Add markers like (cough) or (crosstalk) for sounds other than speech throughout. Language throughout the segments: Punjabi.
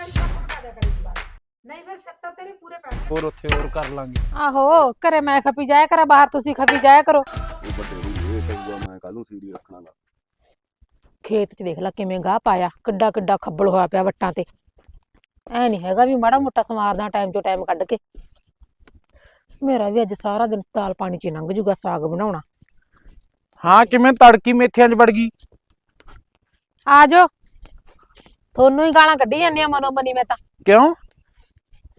ਵਾਲੀ ਸੱਤ ਬਣਾ ਦਿਆ ਕਰੀ ਬਾਅਦ ਨਹੀਂ ਫਿਰ 76 ਤੇਰੇ ਪੂਰੇ ਪੈਣਗੇ ਹੋਰ ਉੱਥੇ ਹੋਰ ਕਰ ਲਾਂਗੇ। ਆਹੋ ਘਰੇ ਮੈਂ ਖਪੀ ਜਾਇਆ ਕਰਾਂ ਬਾਹਰ ਤੁਸੀਂ ਖਪੀ ਜਾਇਆ ਕਰੋ। ਉਹ ਵੱਡੇ ਨੂੰ ਇਹ ਕਹੂਗਾ ਮੈਂ ਕੱਲ ਨੂੰ ਸੀੜੀ ਰੱਖਣਾਗਾ ਖੇਤ 'ਚ ਦੇਖ ਲੈ ਕਿਵੇਂ ਗਾਹ ਪਾਇਆ ਕਿੱਡਾ ਕਿੱਡਾ ਖੱਬਲ ਹੋਇਆ ਪਿਆ ਵੱਟਾਂ ਤੇ। ਐ ਨਹੀਂ ਹੈਗਾ ਵੀ ਮਾੜਾ ਮੋਟਾ ਸਮਾਰਦਾ ਟਾਈਮ ਚੋਂ ਟਾਈਮ ਕੱਢ ਕੇ। ਮੇਰਾ ਵੀ ਅੱਜ ਸਾਰਾ ਦਿਨ ਦਾਲ ਪਾਣੀ 'ਚ ਹੀ ਲੰਘ ਜੂਗਾ ਸਾਗ ਬਣਾਉਣਾ। ਹਾਂ ਕਿਵੇਂ ਤੜਕੀ ਮੇਥਿਆਂ 'ਚ ਵੜ ਗਈ? ਆ ਜਾਓ। ਤੁਹਾਨੂੰ ਹੀ ਗਾਲਾਂ ਕੱਢੀ ਜਾਂਦੀਆਂ ਮਨੋ ਮਨੀ ਮੈਂ ਤਾਂ। ਕਿਉਂ?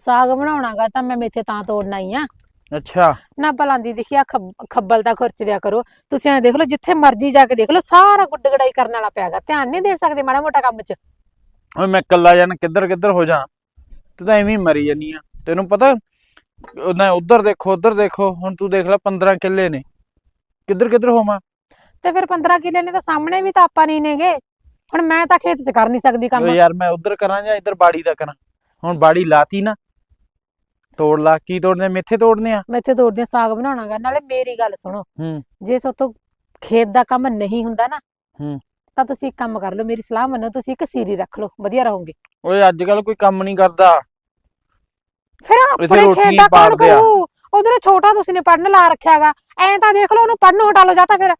ਸਾਗ ਬਣਾਉਣਾਗਾ ਤਾਂ ਮੈਂ ਮੇਥੇ ਤਾਂ ਤੋੜਨਾ ਹੀ ਆ। ਅੱਛਾ। ਨਾ ਭਲਾਂਦੀ ਦੇਖਿਆ ਖੱਬਲ ਦਾ ਖਰਚ ਦਿਆ ਕਰੋ। ਤੁਸੀਂ ਐ ਦੇਖ ਲਓ ਜਿੱਥੇ ਮਰਜ਼ੀ ਜਾ ਕੇ ਦੇਖ ਲਓ ਸਾਰਾ ਗੁੱਡ ਗੜਾਈ ਕਰਨ ਵਾਲਾ ਪਿਆਗਾ ਧਿਆਨ ਨਹੀਂ ਦੇ ਸਕਦੇ ਮਾੜਾ ਮੋਟਾ ਕੰਮ 'ਚ। ਓਏ ਮੈਂ ਕੱਲਾ ਜਾਣ ਕਿੱਧਰ ਕਿੱਧਰ ਹੋ ਜਾ ਤੂੰ ਤਾਂ ਐਵੇਂ ਮਰੀ ਜਾਨੀ ਆ। ਤੈਨੂੰ ਪਤਾ ਨਾ ਉਧਰ ਦੇਖੋ ਉਧਰ ਦੇਖੋ ਹੁਣ ਤੂੰ ਦੇਖ ਲੈ 15 ਕਿੱਲੇ ਨੇ। ਕਿੱਧਰ ਕਿੱਧਰ ਹੋਵਾਂ? ਤੇ ਫਿਰ 15 ਕਿੱਲੇ ਨੇ ਤਾਂ ਸਾਹਮਣੇ ਵੀ ਤਾਂ ਆਪਾਂ ਨਹੀਂ ਨੇਗੇ। ਹੁਣ ਮੈਂ ਤਾਂ ਖੇਤ 'ਚ ਕਰ ਨਹੀਂ ਸਕਦੀ ਕੰਮ। ਯਾਰ ਮੈਂ ਉਧਰ ਕਰਾਂ ਜਾਂ ਇੱਧਰ ਬਾੜੀ ਦਾ ਕਰਾਂ? ਹੁਣ ਬਾੜੀ ਲਾਤੀ ਨਾ ਤੋੜ ਲਾ ਕੀ ਤੋੜਨੇ ਮੇਥੇ ਤੋੜਨੇ ਆ? ਮੈਂ ਇੱਥੇ ਤੋੜਦੇ ਸਾਗ ਬਣਾਉਣਾਗਾ। ਨਾਲੇ ਮੇਰੀ ਗੱਲ ਸੁਣੋ ਹੂੰ। ਜੇ ਸੋਤੋਂ ਖੇਤ ਦਾ ਕੰਮ ਨਹੀਂ ਹੁੰਦਾ ਨਾ ਹੂੰ। ਤਾਂ ਤੁਸੀਂ ਇੱਕ ਕੰਮ ਕਰ ਲਓ ਮੇਰੀ ਸਲਾਹ ਮੰਨੋ ਤੁਸੀਂ ਇੱਕ ਸੀਰੀ ਰੱਖ ਲਓ ਵਧੀਆ ਰਹੋਗੇ। ਓਏ ਅੱਜ ਕੱਲ ਕੋਈ ਕੰਮ ਨਹੀਂ ਕਰਦਾ। ਫਿਰ ਆਪਣੇ ਖੇਤ ਦਾ ਕੌਣ ਪਾੜਦੇ ਆ। ਕਰੂ? ਉਧਰ ਛੋਟਾ ਤੁਸੀਂ ਨੇ ਪੜਨ ਲਾ ਰੱਖਿਆਗਾ। ਐਂ ਤਾਂ ਦੇਖ ਲਓ ਉਹਨੂੰ ਪੜਨ ਹਟਾ ਲਓ ਜਾਂ ਤਾਂ ਫਿਰ।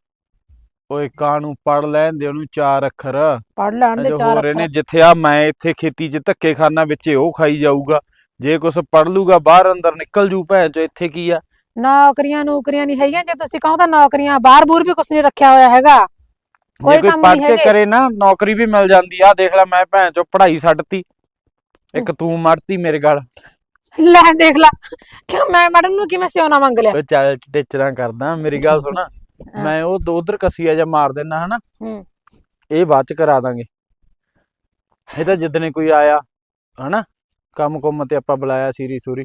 ਓਏ ਕਾਹਨੂੰ ਪੜ ਲੈਣ ਦੇ ਉਹਨੂੰ ਚਾਰ ਅੱਖਰ? ਪੜ ਲੈਣ ਦੇ ਚਾਰ ਹੋ ਰਹੇ ਨੇ ਅੱਖਰ। ਜਿੱਥੇ ਆ ਮੈਂ ਇੱਥੇ ਖੇਤੀ 'ਚ ਧੱਕੇ ਖਾਨਾ ਵਿੱਚ ਉਹ ਖਾਈ ਜਾਊਗਾ। ਜੇ ਕੁਛ ਪੜ ਲੂਗਾ ਬਾਹਰ ਅੰਦਰ ਨਿਕਲ ਜੂ ਭੈਣ ਚੋ ਇੱਥੇ ਕੀ ਆ? ਨੌਕਰੀਆਂ ਨੌਕਰੀਆਂ ਨਹੀਂ ਹੈਗੀਆਂ ਜੇ ਤੁਸੀਂ ਕਹੋ ਤਾਂ ਨੌਕਰੀਆਂ ਬਾਹਰ ਬੂਰ ਵੀ ਕੁਛ ਨਹੀਂ ਰੱਖਿਆ ਹੋਇਆ ਹੈਗਾ। ਕੋਈ ਜੇ ਕੋਈ ਕੰਮ ਪੜ ਨਹੀਂ ਕੇ ਹੈਗੇ। ਕਰੇ ਨਾ ਨੌਕਰੀ ਵੀ ਮਿਲ ਜਾਂਦੀ ਆ। ਦੇਖ ਲੈ ਮੈਂ ਭੈਣ ਚੋ ਪੜ੍ਹਾਈ ਛੱਡਤੀ। ਇੱਕ ਤੂੰ ਮਰਤੀ ਮੇਰੇ ਗਲ। ਲੈ ਦੇਖ ਲੈ ਕਿਉਂ ਮੈਂ ਮੈਡਮ ਨੂੰ ਕਿਵੇਂ ਸਿਉਣਾ ਮੰਗ ਲਿਆ? ਓਏ ਚੱਲ ਟਿਚਰਾਂ ਕਰਦਾ ਮੇਰੀ ਗੱਲ (laughs) ਸੁਣ। ਮੈਂ ਉਹ ਦੋ ਉਧਰ ਕਸੀਆ ਜਾਂ ਮਾਰ ਦੇਣਾ ਹਨਾ? ਹੂੰ। ਇਹ ਬਾਅਦ ਚ ਕਰਾ ਦਾਂਗੇ। ਇਹ ਤਾਂ ਜਿੱਦਣੇ ਕੋਈ ਆਇਆ ਹਨਾ? ਕੰਮ ਕੁੰਮ ਤੇ ਆਪਾਂ ਬੁਲਾਇਆ ਸੀਰੀ ਸੂਰੀ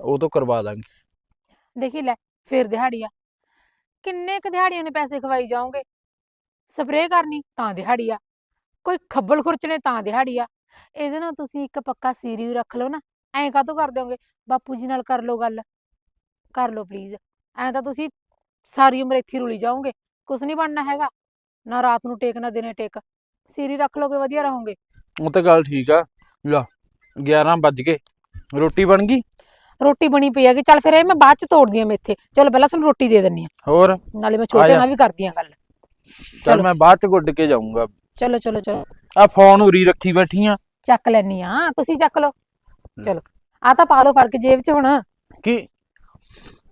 ਉਹ ਤੋਂ ਕਰਵਾ ਦਾਂਗੇ। ਦੇਖੀ ਲੈ ਫੇਰ ਦਿਹਾੜੀ ਆ। ਕਿੰਨੇ ਕੁ ਦਿਹਾੜੀਆਂ ਨੇ ਪੈਸੇ ਖਵਾਈ ਜਾਓਗੇ? ਸਪਰੇਅ ਕਰਨੀ ਤਾਂ ਦਿਹਾੜੀ ਆ। ਕੋਈ ਖੱਬਲ ਖੁਰਚਣੇ ਤਾਂ ਦਿਹਾੜੀ ਆ। ਇਹਦੇ ਨਾਲ ਤੁਸੀਂ ਇੱਕ ਪੱਕਾ ਸੀਰੀ ਰੱਖ ਲਓ ਨਾ। ਐਂ ਕਾਹਤੋਂ ਕਰ ਦਿਓਗੇ ਬਾਪੂ ਜੀ ਨਾਲ ਕਰ ਲਓ ਗੱਲ। ਕਰ ਲਓ ਪਲੀਜ਼ ਐਂ ਤਾਂ ਤੁਸੀਂ ਸਾਰੀ ਉਮਰ ਇੱਥੇ ਹੀ ਰੁਲੀ ਜਾਓਗੇ ਕੁਛ ਨਹੀਂ ਬਣਨਾ ਹੈਗਾ ਨਾ ਰਾਤ ਨੂੰ ਟੇਕ ਨਾ ਦਿਨੇ ਟੇਕ ਸੀਰੀ ਰੱਖ ਲੋਗੇ ਵਧੀਆ ਰਹੋਗੇ। ਉਹ ਤਾਂ ਗੱਲ ਠੀਕ ਆ ਲਾ 11 ਵੱਜ ਗਏ ਰੋਟੀ ਬਣ ਗਈ? ਰੋਟੀ ਬਣੀ ਪਈ ਹੈਗੀ ਚੱਲ ਫਿਰ ਇਹ ਮੈਂ ਬਾਅਦ ਚ ਤੋੜਦੀ ਆ ਮੇਥੇ ਚਲੋ ਪਹਿਲਾਂ ਤੁਹਾਨੂੰ ਰੋਟੀ ਦੇ ਦਿੰਨੀ ਆ ਹੋਰ? ਨਾਲੇ ਮੈਂ ਛੋਟੇ। ਨਾਲ ਵੀ ਕਰਦੀ ਆ ਗੱਲ। ਚਲੋ। ਮੈਂ ਬਾਅਦ ਚ ਗੁੱਡ ਕੇ ਜਾਊਂਗਾ। ਚਲੋ ਚਲੋ ਚਲੋ। ਆ ਫੋਨ ਉਰੀ ਰੱਖੀ ਬੈਠੀ ਆ। ਚੱਕ ਲੈਣੀ ਆ ਤੁਸੀਂ ਚੱਕ ਲਓ। ਚਲੋ। ਆ ਤਾਂ ਪਾ ਲਓ ਫੜ ਕੇ ਜੇਬ 'ਚ ਹੁਣ। ਕੀ?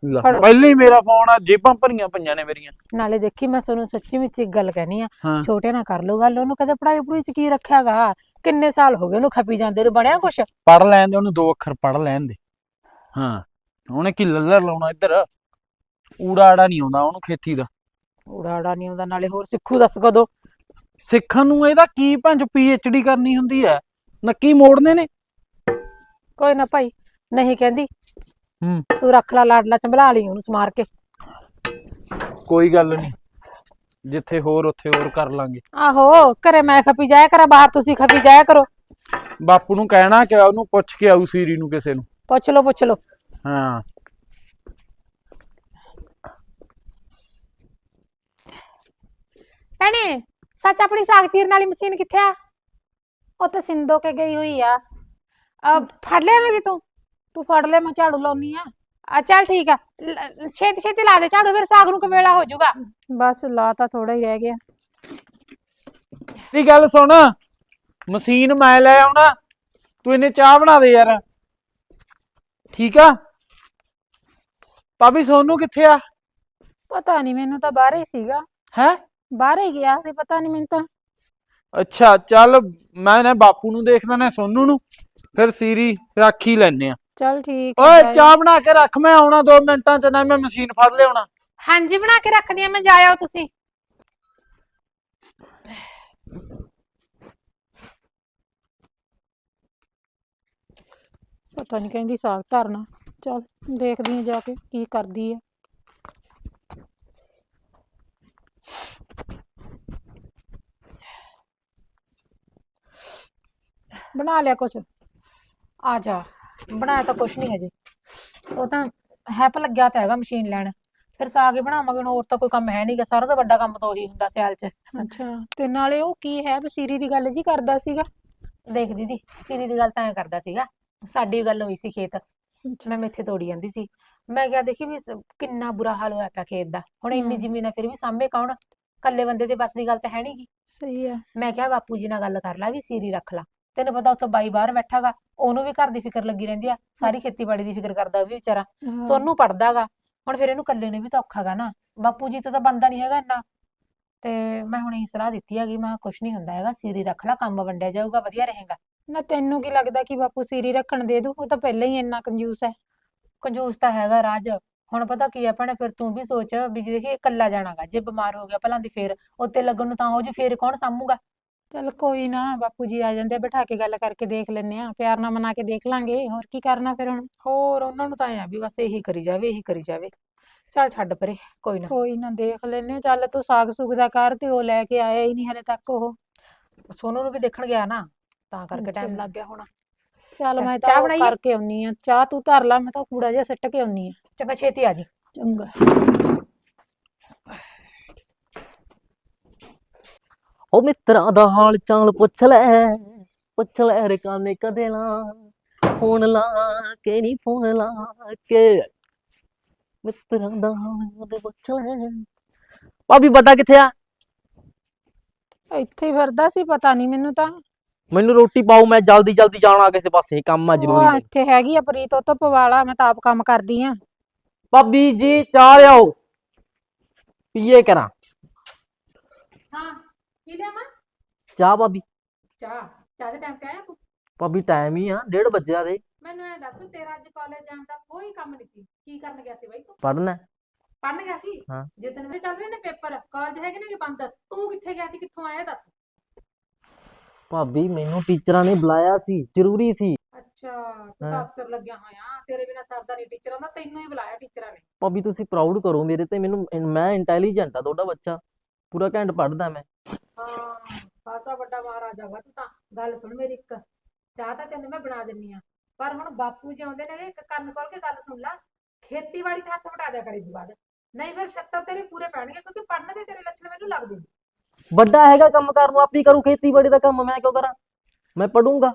ਲਾ, ਫੜੋ। ਪਹਿਲਾਂ ਹੀ ਮੇਰਾ ਫੋਨ ਆ ਜੇਬਾਂ ਭਰੀਆਂ ਪਈਆਂ ਨੇ ਮੇਰੀਆਂ। ਨਾਲੇ ਦੇਖੀ ਮੈਂ ਤੁਹਾਨੂੰ ਸੱਚੀ ਵਿੱਚ ਇੱਕ ਗੱਲ ਕਹਿਣੀ ਆ ਹਾਂ। ਛੋਟੇ ਨਾਲ ਕਰ ਲਓ ਗੱਲ ਉਹਨੂੰ ਕਦੇ ਪੜਾਈ ਪੜੂਈ 'ਚ ਕੀ ਰੱਖਿਆਗਾ? ਕਿੰਨੇ ਸਾਲ ਹੋ ਗਏ ਉਹਨੂੰ ਖਪੀ ਜਾਂਦੇ ਨੂੰ ਬਣਿਆ ਕੁਛ? ਪੜ ਲੈਣ ਦੇ ਉਹਨੂੰ ਦੋ ਅੱਖਰ ਪੜ ਲੈਣ ਦੇ। ਹਾਂ ਉਹਨੇ ਕੀ ਲੱਲਰ ਲਾਉਣਾ ਇੱਧਰ? ਊੜਾ ਆੜਾ ਨਹੀਂ ਆਉਂਦਾ ਉਹਨੂੰ ਖੇਤੀ ਦਾ। ਉਡਾੜਾ ਨਹੀਂ ਆਉਂਦਾ ਨਾਲੇ ਹੋਰ ਸਿੱਖੂ ਦੱਸ ਕਦੋਂ? ਸਿੱਖਣ ਨੂੰ ਇਹਦਾ ਕੀ ਭੰਜ ਡੀ ਕਰਨੀ ਹੁੰਦੀ ਹੈ? ਨੱਕੀ ਮੋੜਨੇ ਨੇ। ਕੋਈ ਨਾ ਭਾਈ ਨਹੀਂ ਕਹਿੰਦੀ ਹੂੰ। ਤੂੰ ਰੱਖ ਲੈ ਲਾਡਲਾ ਚੰਬਲਾ ਲਈ ਉਹਨੂੰ ਸਮਾਰ ਕੇ। ਕੋਈ ਗੱਲ ਨਹੀਂ ਜਿੱਥੇ ਹੋਰ ਉੱਥੇ ਹੋਰ ਕਰ ਲਾਂਗੇ। ਆਹੋ ਘਰੇ ਮੈਂ ਖਪੀ ਜਾਇਆ ਕਰਾਂ ਬਾਹਰ ਤੁਸੀਂ ਖਪੀ ਜਾਇਆ ਕਰੋ। ਬਾਪੂ ਨੂੰ ਕਹਿਣਾ ਕਿ ਉਹਨੂੰ ਪੁੱਛ ਕੇ ਆਊ ਸੀਰੀ ਨੂੰ ਕਿਸੇ ਨੂੰ। ਪੁੱਛ ਲਓ ਪੁੱਛ ਲਓ। ਹਾਂ। ਭੈਣੇ ਸੱਚ ਆਪਣੀ ਸਾਗ ਚੀਰਨ ਵਾਲੀ ਮਸ਼ੀਨ ਕਿੱਥੇ ਆ? ਉਹ ਤੇ ਸਿੰਦੋ ਕੇ ਗਈ ਹੋਈ ਆ। ਅਹ ਫੜ ਲਿਆਵੇਂਗੀ ਤੂੰ? ਤੂੰ ਫੜ ਲੈ ਮੈਂ ਝਾੜੂ ਲਾਉਣੀ ਆ। ਆ ਚੱਲ ਠੀਕ ਆ। ਲ- ਛੇਤੀ ਛੇਤੀ ਲਾ ਦੇ ਝਾੜੂ ਫਿਰ ਸਾਗ ਨੂੰ ਕਵੇਲਾ ਹੋ ਜਾਊਗਾ। ਬਸ ਲਾ ਤਾਂ ਥੋੜਾ ਹੀ ਰਹਿ ਗਿਆ। ਇਹ ਗੱਲ ਸੁਣ ਮਸ਼ੀਨ ਮੈਂ ਲੈ ਆਉਣਾ ਤੂੰ ਇਹਨੇ ਚਾਹ ਬਣਾ ਦੇ ਯਾਰ। ਠੀਕ ਆ? ਭਾਬੀ ਸੋਨੂੰ ਕਿੱਥੇ ਆ? ਪਤਾ ਨਹੀਂ ਮੈਨੂੰ ਤਾਂ ਬਾਹਰ ਹੀ ਸੀਗਾ। ਹੈ? ਬਾਹਰ ਹੀ ਗਿਆ ਸੀ ਪਤਾ ਨਹੀਂ ਮੈਨੂੰ ਤਾਂ। ਅੱਛਾ ਚੱਲ ਮੈਂ ਨਾ ਬਾਪੂ ਨੂੰ ਦੇਖਦਾ ਨਾ ਸੋਨੂੰ ਨੂੰ। ਫਿਰ ਸੀਰੀ ਰੱਖ ਹੀ ਲੈਨੇ ਆ। ਚੱਲ ਠੀਕ ਆ ਓਏ। ਚਾਹ ਬਣਾ ਕੇ ਰੱਖ ਮੈਂ ਆਉਣਾ 2 ਮਿੰਟਾਂ ਚ ਨਾ ਮੈਂ ਮਸ਼ੀਨ ਫੜ ਲਿਆਉਣਾ। ਹਾਂਜੀ ਬਣਾ ਕੇ ਰੱਖਦੀ ਆ ਮੈਂ ਜਾਇਓ ਤੁਸੀਂ। ਪਤਾ ਨਹੀਂ ਕਹਿੰਦੀ ਸਾਗ ਧਰਨਾ। ਚੱਲ ਦੇਖਦੀ ਆ ਜਾ ਕੇ ਕੀ ਕਰਦੀ ਆ। ਬਣਾ ਲਿਆ ਕੁਛ? ਆ ਜਾ। ਬਣਾਇਆ ਤਾਂ ਕੁਛ ਨਹੀਂ ਹਜੇ। ਉਹ ਤਾਂ ਹੈਪ ਲੱਗਿਆ ਤਾਂ ਹੈਗਾ ਮਸ਼ੀਨ ਲੈਣ। ਫਿਰ ਸਾਗ ਹੀ ਬਣਾਵਾਂਗੇ ਹੁਣ ਹੋਰ ਤਾਂ ਕੋਈ ਕੰਮ ਹੈ ਨਹੀਂਗਾ ਸਾਰਾ ਤੋਂ ਵੱਡਾ ਕੰਮ ਤਾਂ ਉਹੀ ਹੁੰਦਾ ਸਿਆਲ 'ਚ। ਅੱਛਾ ਤੇ ਨਾਲੇ ਉਹ ਕੀ ਹੈ ਬਸੀਰੀ ਦੀ ਗੱਲ ਜੀ ਕਰਦਾ ਸੀਗਾ? ਦੇਖ ਦੀਦੀ ਸਿਰੀ ਦੀ ਗੱਲ ਤਾਂ ਐ ਕਰਦਾ ਸੀਗਾ। ਸਾਡੀ ਗੱਲ ਹੋਈ ਸੀ ਖੇਤ। ਮੈਂ ਮੇਥੇ ਤੋੜੀ ਜਾਂਦੀ ਸੀ। ਮੈਂ ਕਿਹਾ ਦੇਖੀ ਵੀ ਸ- ਕਿੰਨਾ ਬੁਰਾ ਹਾਲ ਹੋਇਆ ਪਿਆ ਖੇਤ ਦਾ। ਹੁਣ ਇੰਨੀ ਹਮ। ਜ਼ਮੀਨ ਆ ਫਿਰ ਵੀ ਸਾਂਭੇ ਕੌਣ? ਇਕੱਲੇ ਬੰਦੇ ਦੇ ਬਸ ਦੀ ਗੱਲ ਤਾਂ ਹੈ ਨੀ ਗੀ। ਸਹੀ ਆ ਮੈਂ ਕਿਹਾ ਬਾਪੂ ਜੀ ਨਾਲ ਗੱਲ ਕਰ ਲਾ ਵੀ ਸੀਰੀ ਰੱਖ ਲਾ। ਤੈਨੂੰ ਪਤਾ ਉੱਥੇ ਬਾਈ ਬਾਹਰ ਬੈਠਾਗਾ ਉਹਨੂੰ ਵੀ ਘਰ ਦੀ ਫਿਕਰ ਲੱਗੀ ਰਹਿੰਦੀ ਆ ਸਾਰੀ ਖੇਤੀਬਾੜੀ ਦੀ ਫਿਕਰ ਕਰਦਾ ਉਹ ਵੀ ਵਿਚਾਰਾ। ਸੋਨੂੰ ਪੜਦਾਗਾ ਹੁਣ ਫਿਰ ਇਹਨੂੰ ਇਕੱਲੇ ਨੇ ਵੀ ਤਾਂ ਔਖਾਗਾ ਨਾ। ਬਾਪੂ ਜੀ ਤੋਂ ਤਾਂ ਬਣਦਾ ਨਹੀਂ ਹੈਗਾ ਇੰਨਾ। ਤੇ ਮੈਂ ਹੁਣ ਇਹ ਸਲਾਹ ਦਿੱਤੀ ਹੈਗੀ ਮੈਂ ਕੁਝ ਨਹੀਂ ਹੁੰਦਾ ਹੈਗਾ ਸੀਰੀ ਰੱਖ ਲਾ ਕੰਮ ਵੰਡਿਆ ਜਾਊਗਾ ਵਧੀਆ ਰਹੇਗਾ। ਨਾ ਤੈਨੂੰ ਕੀ ਲੱਗਦਾ ਕਿ ਬਾਪੂ ਸੀਰੀ ਰੱਖਣ ਦੇ ਦੂ ਉਹ ਤਾਂ ਪਹਿਲਾਂ ਹੀ ਇੰਨਾ ਕੰਜੂਸ ਹੈ। ਕੰਜੂਸ ਤਾਂ ਹੈਗਾ ਰਾਜ। ਹੁਣ ਪਤਾ ਕੀ ਆ ਭੈਣੇ ਫਿਰ ਤੂੰ ਵੀ ਸੋਚ ਵੀ ਜੇ ਦੇਖੀ ਇਕੱਲਾ ਜਾਣਾਗਾ ਜੇ ਬਿਮਾਰ ਹੋ ਗਿਆ ਭਲਾਂ ਦੀ ਫੇਰ ਉੱਤੇ ਲੱਗਣ ਨੂੰ ਤਾਂ ਹੋ ਜੀ ਫੇਰ ਕੌਣ ਸਾਂਭੂਗਾ? ਚੱਲ ਕੋਈ ਨਾ ਬਾਪੂ ਜੀ ਆ ਜਾਂਦੇ ਆ, ਬਿਠਾ ਕੇ ਗੱਲ ਕਰਕੇ ਦੇਖ ਲੈਨੇ ਆ ਪਿਆਰ ਨਾਲ ਮਨਾ ਕੇ ਦੇਖ ਲਾਂਗੇ। ਹੋਰ ਕੀ ਕਰਨਾ ਫਿਰ ਹੁਣ? ਹੋਰ ਉਹਨਾਂ ਨੂੰ ਤਾਂ ਐ ਆ ਵੀ ਬਸ ਇਹੀ ਕਰੀ ਜਾਵੇ ਇਹੀ ਕਰੀ ਜਾਵੇ। ਚੱਲ ਛੱਡ ਪਰੇ ਕੋਈ ਨਾ। ਕੋਈ ਨਾ ਦੇਖ ਲੈਨੇ ਆ, ਚੱਲ ਤੂੰ ਸਾਗ ਸੁਗ ਦਾ ਕਰ ਤੇ ਉਹ ਲੈ ਕੇ ਆਇਆ ਹੀ ਨਹੀਂ ਹਲੇ ਤੱਕ ਉਹ। ਸੋਨੂੰ ਨੂੰ ਵੀ ਦੇਖਣ ਗਿਆ ਨਾ ਤਾਂ ਕਰਕੇ ਟਾਈਮ ਅੱਛਾ। ਲੱਗ ਗਿਆ ਹੋਣਾ। ਚੱਲ ਚੱਲ, ਮੈਂ ਚਾਹ ਤਾਂ ਉਹ ਬਣਾਈਏ? ਕਰਕੇ ਆਉਣੀ ਆ ਚਾਹ ਤੂੰ ਧਰ ਲਾ ਮੈਂ ਤਾਂ ਕੂੜਾ ਜਿਹਾ ਸਿੱਟ ਕੇ ਆਉਣੀ ਆ ਚੰਗਾ ਛੇਤੀ ਆ ਜੀ। ਚੰਗਾ। ਉਹ ਮਿੱਤਰਾਂ ਦਾ ਹਾਲ ਚਾਲ ਪੁੱਛ ਲੈ ਪੁੱਛ ਲੈ ਰਕਾਨੇ ਕਦੇ ਲਾ। ਫੋਨ ਲਾ ਕੇ ਨਹੀਂ ਫੋਨ ਲਾ ਕੇ। ਮਿੱਤਰਾਂ ਦਾ ਹਾਲ ਉਹਦੇ ਪੁੱਛ ਲੈ। ਭਾਬੀ ਵੱਡਾ ਕਿੱਥੇ ਆ? ਇੱਥੇ ਹੀ ਫਿਰਦਾ ਸੀ ਪਤਾ ਨਹੀਂ ਮੈਨੂੰ ਤਾਂ। ਮੈਨੂੰ ਰੋਟੀ ਪਾਓ ਮੈਂ ਜਲਦੀ ਜਲਦੀ ਜਾਣਾ ਕਿਸੇ ਪਾਸੇ ਕੰਮ ਆ ਉਹ ਜ਼ਰੂਰੀ ਹੈ। ਇੱਥੇ ਹੈਗੀ ਆ ਪ੍ਰੀਤ ਉਹ ਤੋਂ ਪਵਾਲਾ ਮੈਂ ਤਾਂ ਆਪ ਕੰਮ ਕਰਦੀ ਆ। ਭਾਬੀ ਜੀ ਚਾਹ ਲਿਆਓ। ਪੀਏ ਕਰਾਂ। ਹਾਂ। ਕੀ ਲਿਆਵਾਂ? ਚਾਹ ਭਾਬੀ। ਚਾਹ। ਚਾਹ ਦੇ ਟਾਈਮ ਤੇ ਆਇਆ ਤੂੰ? ਭਾਬੀ ਟਾਈਮ ਹੀ ਆ 1:30 ਵਜੇ ਦੇ ਮੈਨੂੰ ਐ ਦੱਸ ਤੇਰਾ ਅੱਜ ਕਾਲਜ ਜਾਣ ਦਾ ਕੋਈ ਕੰਮ ਨਹੀਂ ਸੀ। ਕੀ ਕਰਨ ਗਿਆ ਸੀ ਬਾਈ ਤੂੰ? ਪੜਨਾ ਪੜਨ ਗਿਆ ਸੀ? ਹਾਂ। ਜੇ ਤੈਨੂੰ ਵੀ ਚੱਲ ਰਹੇ ਨੇ ਪੇਪਰ ਕਾਲਜ ਹੈਗੇ ਨੇ ਕਿ ਬੰਦ? ਤੂੰ ਕਿੱਥੇ ਗਿਆ ਸੀ ਕਿੱਥੋਂ ਆਇਆ ਦੱਸ? ਭਾਬੀ ਮੈਨੂੰ ਟੀਚਰਾਂ ਨੇ ਬੁਲਾਇਆ ਸੀ ਜ਼ਰੂਰੀ ਸੀ। ਅੱਛਾ ਤੂੰ ਤਾਂ। ਅਫਸਰ ਲੱਗਿਆ ਹੋਇਆ। ਤੇਰੇ ਬਿਨਾ ਸਰਦਾ ਨਹੀਂ ਟੀਚਰਾਂ ਦਾ ਤੈਨੂੰ ਹੀ ਬੁਲਾਇਆ ਟੀਚਰਾਂ ਨੇ ਭਾਬੀ ਤੁਸੀਂ ਪ੍ਰਾਊਡ ਕਰੋ ਮੇਰੇ ਤੇ। ਮੈਨੂੰ ਮੈਂ ਇੰਟੈਲੀਜੈਂਟ ਆ ਤੁਹਾਡਾ ਬੱਚਾ। ਪੂਰਾ ਘੈਂਟ ਪੜਦਾ ਮੈਂ। ਹਾਂ ਖਾਸਾ ਵੱਡਾ ਮਹਾਰਾਜਾ ਵਾ ਤੂੰ ਤਾਂ। ਗੱਲ ਸੁਣ ਮੇਰੀ ਇੱਕ। ਚਾਹ ਤਾਂ ਤੈਨੂੰ ਮੈਂ ਬਣਾ ਦਿੰਨੀ ਆ। ਪਰ ਹੁਣ ਬਾਪੂ ਜੀ ਆਉਂਦੇ ਨੇ ਇੱਕ ਕੰਨ ਖੋਲ ਕੇ ਗੱਲ ਸੁਣ ਲੈ। ਖੇਤੀਬਾੜੀ 'ਚ ਹੱਥ ਵਟਾ ਦਿਆ ਕਰੇ ਬਾਅਦ ਨਹੀਂ ਫਿਰ ਛੱਤਰ ਤੇਰੇ ਪੂਰੇ ਪੈਣਗੇ ਕਿਉਂਕਿ ਪੜਨ ਦੇ ਤੇਰੇ ਲੱਛਣ ਮੈਨੂੰ ਲੱਗਦੇ ਨੇ। ਵੱਡਾ ਹੈਗਾ ਕੰਮ ਕਰਨ ਨੂੰ ਆਪੀ ਕਰੂ ਖੇਤੀਬਾੜੀ ਦਾ ਕੰਮ ਮੈਂ ਕਿਉਂ ਕਰਾਂ? ਮੈਂ ਪੜੂੰਗਾ।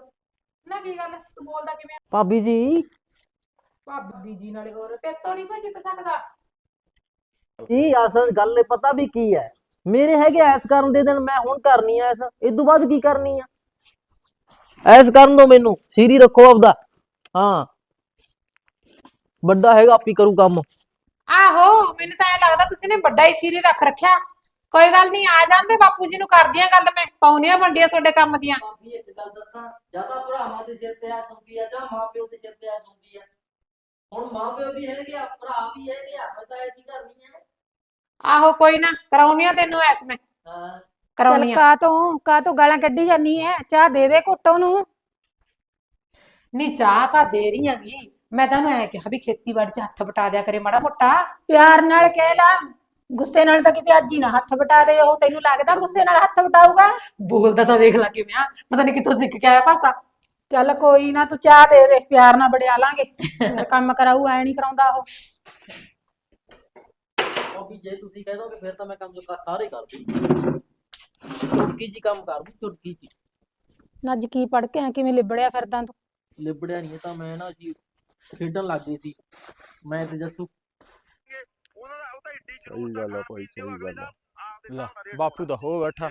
ਨਾ ਕੀ ਗੱਲ ਤੂੰ ਬੋਲਦਾ ਕਿਵੇਂ ਆ? ਭਾਬੀ ਜੀ। ਭਾਬੀ ਜੀ ਨਾਲੇ ਹੋਰ ਤੇ ਤੋਂ ਨਹੀਂ ਕੋਈ ਜਿੱਤ ਸਕਦਾ। ਇਹ ਅਸਲ ਗੱਲ ਇਹ ਪਤਾ ਵੀ ਕੀ ਹੈ। ਮੇਰੇ ਹੈਗੇ ਐਸ ਕਰਨ ਦੇ ਦਿਨ ਮੈਂ ਹੁਣ ਕਰਨੀ ਐ ਐਸ ਇਸ ਤੋਂ ਬਾਅਦ ਕੀ ਕਰਨੀ ਆ? ਐਸ ਕਰਨ ਦੋ ਮੈਨੂੰ ਸੀਰੀ ਰੱਖੋ ਆਪਦਾ। ਹਾਂ। ਵੱਡਾ ਹੈਗਾ ਆਪੀ ਕਰੂ ਕੰਮ। ਆਹੋ ਮੈਨੂੰ ਤਾਂ ਐ ਲੱਗਦਾ ਤੁਸੀਂ ਨੇ ਵੱਡਾ ਹੀ ਸੀਰੀ ਰੱਖ ਰੱਖਿਆ। ਕੋਈ ਗੱਲ ਨਹੀਂ ਆ ਜਾਂਦੇ ਬਾਪੂ ਜੀ ਨੂੰ ਕਰਦੀਆਂ ਗੱਲ ਮੈਂ। ਪਾਉਣੀਆਂ ਵੰਡੀਆਂ ਤੁਹਾਡੇ ਕੰਮ ਦੀਆਂ। ਭਾਬੀ ਇੱਕ ਗੱਲ ਦੱਸਾਂ ਜ਼ਿਆਦਾ ਭਰਾਵਾਂ ਦੇ ਸਿਰ ਤੇ ਆਸ ਹੁੰਦੀ ਆ ਜਾਂ ਮਾਪਿਓ ਦੇ ਸਿਰ ਤੇ ਆਸ ਹੁੰਦੀ ਆ। ਹੁਣ ਮਾਪਿਓ ਵੀ ਹੈਗੇ ਆ ਭਰਾ ਵੀ ਹੈਗੇ ਆ ਮੈਂ ਤਾਂ ਐਸੀ ਕਰਨੀ ਆ। ਆਹੋ ਕੋਈ ਨਾ ਕਰਾਉਣੀਆਂ ਤੈਨੂੰ ਐਸ ਮੈਂ। ਹਾਂ ਚੱਲ ਕਰਾਉਣੀਆਂ ਕਾ ਤੋਂ ਕਾ ਤੋਂ ਗਾਲਾਂ ਕੱਢੀ ਜਾਨੀ ਐ? ਚਾਹ ਦੇ ਦੇ ਘੁੱਟੋ ਨੂੰ ਨਹੀਂ ਚਾਹ ਤਾਂ ਦੇ ਰਹੀ ਹੈਗੀ। ਮੈਂ ਤੁਹਾਨੂੰ ਐ ਕਿਹਾ ਵੀ ਖੇਤੀਬਾੜੀ 'ਚ ਹੱਥ ਵਟਾ ਦਿਆ ਕਰੇ ਮਾੜਾ ਮੋਟਾ। ਪਿਆਰ ਨਾਲ ਕਹਿ ਲਾ। ਗੁੱਸੇ ਨਾਲ ਤਾਂ ਕਿਤੇ ਅੱਜ ਹੀ ਨਾ ਹੱਥ ਵਟਾ ਦੇ ਉਹ ਤੈਨੂੰ ਲੱਗਦਾ ਗੁੱਸੇ ਨਾਲ ਹੱਥ ਵਟਾਊਗਾ? ਬੋਲਦਾ ਤਾਂ ਦੇਖ ਲਾ ਕਿਵੇਂ ਆ। ਪਤਾ ਨਹੀਂ ਕਿੱਥੋਂ ਸਿੱਖ ਕੇ ਆਇਆ ਭਾਸ਼ਾ ਚੱਲ ਕੋਈ ਨਾ ਤੂੰ ਚਾਹ ਦੇ ਦੇ ਪਿਆਰ ਨਾਲ ਵੜਿਆ ਲਾਂਗੇ। ਕੰਮ ਕਰਾਊ ਐ ਨਹੀਂ ਕਰਾਉਂਦਾ ਉਹ। ਭਾਬੀ ਜੇ ਤੁਸੀਂ ਕਹਿ ਦੋਗੇ ਫਿਰ ਤਾਂ ਮੈਂ ਕੰਮ ਜੋ ਸਾਰੇ ਕਰ ਦੂੰ ਚੁਟਕੀ ਜੀ ਕੰਮ ਕਰ ਦੂੰ ਚੁਟਕੀ ਜੀ। ਨਾ ਅੱਜ ਕੀ ਪੜ ਕੇ ਆ ਕਿਵੇਂ ਲਿਬੜਿਆ ਫਿਰਦਾ ਤੂੰ? ਲਿਬੜਿਆ ਨਹੀਂ ਤਾਂ ਮੈਂ ਨਾ ਅਸੀਂ ਖੇਡਣ ਲੱਗ ਗਏ ਸੀ। ਮੈਂ ਤੇ ਜੱਸੂ। ਸਹੀ ਗੱਲ ਆ ਭਾਈ ਸਹੀ ਗੱਲ ਆ। ਲੈ ਬਾਪੂ ਦਾ ਹੋ ਬੈਠਾ।